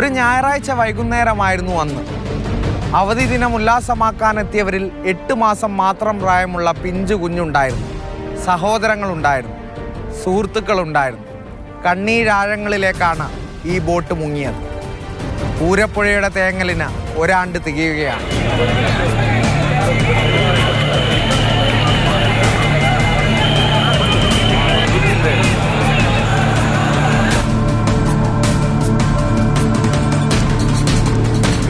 ഒരു ഞായറാഴ്ച വൈകുന്നേരമായിരുന്നു അന്ന്. അവധി ദിനം ഉല്ലാസമാക്കാനെത്തിയവരിൽ എട്ട് മാസം മാത്രം പ്രായമുള്ള പിഞ്ചു കുഞ്ഞുണ്ടായിരുന്നു. സഹോദരങ്ങളുണ്ടായിരുന്നു. സുഹൃത്തുക്കളുണ്ടായിരുന്നു. കണ്ണീരാഴങ്ങളിലേക്കാണ് ഈ ബോട്ട് മുങ്ങിയത്. പൂരപ്പുഴയുടെ തേങ്ങലിന് ഒരാണ്ട് തികയുകയാണ്.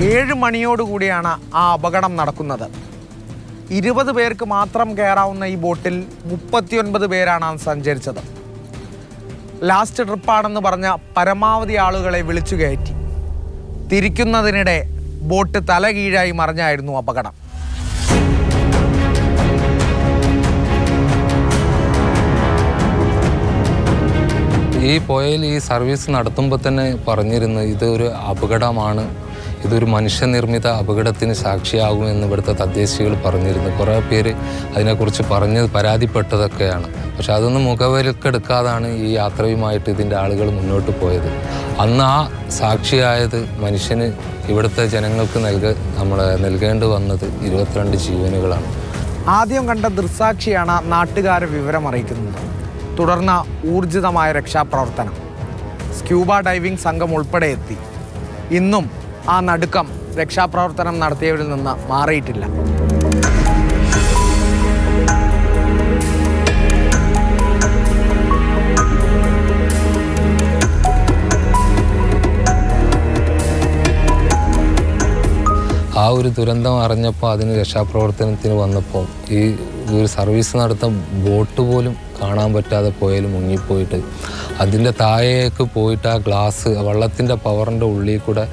ഏഴ് മണിയോടുകൂടിയാണ് ആ അപകടം നടക്കുന്നത്. ഇരുപത് പേർക്ക് മാത്രം കയറാവുന്ന ഈ ബോട്ടിൽ മുപ്പത്തിയൊൻപത് പേരാണ് സഞ്ചരിച്ചത്. ലാസ്റ്റ് ട്രിപ്പാണെന്ന് പറഞ്ഞ പരമാവധി ആളുകളെ വിളിച്ചു കയറ്റി. തിരിക്കുന്നതിനിടെ ബോട്ട് തലകീഴായി മറിഞ്ഞായിരുന്നു അപകടം. ഈ പുഴയിൽ ഈ സർവീസ് നടത്തുമ്പോൾ തന്നെ പറഞ്ഞിരുന്നു ഇതൊരു അപകടമാണ്. ഇതൊരു മനുഷ്യനിർമ്മിത അപകടത്തിന് സാക്ഷിയാകുമെന്ന് ഇവിടുത്തെ തദ്ദേശികൾ പറഞ്ഞിരുന്നു. കുറേ പേര് അതിനെക്കുറിച്ച് പറഞ്ഞ് പരാതിപ്പെട്ടതൊക്കെയാണ്. പക്ഷെ അതൊന്നും മുഖവിലക്കെടുക്കാതാണ് ഈ യാത്രയുമായിട്ട് ഇതിന്റെ ആളുകൾ മുന്നോട്ട് പോയത്. അന്ന് ആ സാക്ഷിയായത് മനുഷ്യന് ഇവിടുത്തെ ജനങ്ങൾക്ക് നൽക നമ്മൾ നൽകേണ്ടി വന്നത് ഇരുപത്തിരണ്ട് ജീവനുകളാണ്. ആദ്യം കണ്ട ദൃസാക്ഷിയാണ് നാട്ടുകാരെ വിവരം അറിയിക്കുന്നത്. തുടർന്ന് ഊർജിതമായ രക്ഷാപ്രവർത്തനം. സ്ക്യൂബ ഡൈവിംഗ് സംഘം ഉൾപ്പെടെ എത്തി. ഇന്നും ആ നടുക്കം രക്ഷാപ്രവർത്തനം നടത്തിയവരിൽ നിന്ന് മാറിയിട്ടില്ല. ആ ഒരു ദുരന്തം അറിഞ്ഞപ്പോൾ അതിന് രക്ഷാപ്രവർത്തനത്തിന് വന്നപ്പോൾ ഈ ഒരു സർവീസ് നടത്തുന്ന ബോട്ട് പോലും കാണാൻ പറ്റാതെ പോയാൽ മുങ്ങിപ്പോയിട്ട് അതിന്റെ താഴേക്ക് പോയിട്ട് ആ ഗ്ലാസ് വെള്ളത്തിന്റെ പവറിന്റെ ഉള്ളിൽ കൂടെ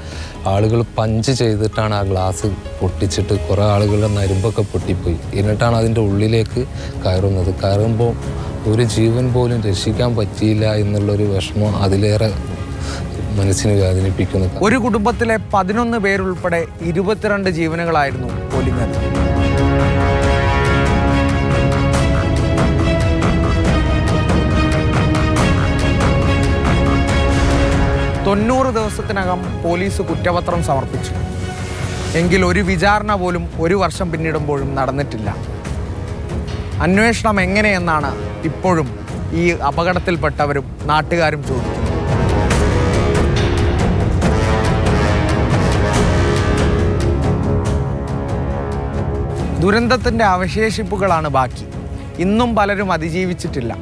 ആളുകൾ പഞ്ച് ചെയ്തിട്ടാണ് ആ ഗ്ലാസ് പൊട്ടിച്ചിട്ട് കുറേ ആളുകളുടെ നരുമ്പൊക്കെ പൊട്ടിപ്പോയി. എന്നിട്ടാണ് അതിന്റെ ഉള്ളിലേക്ക് കയറുന്നത്. കയറുമ്പോൾ ഒരു ജീവൻ പോലും രക്ഷിക്കാൻ പറ്റിയില്ല എന്നുള്ളൊരു വിഷമം അതിലേറെ മനസ്സിനെ വേദനിപ്പിക്കുന്നു. ഒരു കുടുംബത്തിലെ പതിനൊന്ന് പേരുൾപ്പെടെ ഇരുപത്തിരണ്ട് ജീവനുകളായിരുന്നു പൊലിഞ്ഞത്. തൊണ്ണൂറ് ദിവസത്തിനകം പോലീസ് കുറ്റപത്രം സമർപ്പിച്ചു. എങ്കിൽ ഒരു വിചാരണ പോലും ഒരു വർഷം പിന്നിടുമ്പോഴും നടന്നിട്ടില്ല. അന്വേഷണം എങ്ങനെയെന്നാണ് ഇപ്പോഴും ഈ അപകടത്തിൽപ്പെട്ടവരും നാട്ടുകാരും ചോദിക്കുന്നത്. ദുരന്തത്തിന്റെ അവശേഷിപ്പുകളാണ് ബാക്കി. ഇന്നും പലരും അതിജീവിച്ചിട്ടില്ല.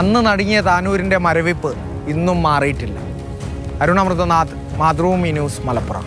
അന്ന് നടുങ്ങിയ താനൂരിന്റെ മരവിപ്പ് ഇന്നും മാറിയിട്ടില്ല. അരുണമൃതനാഥ് മാതൃഭൂമി ന്യൂസ് മലപ്പുറം.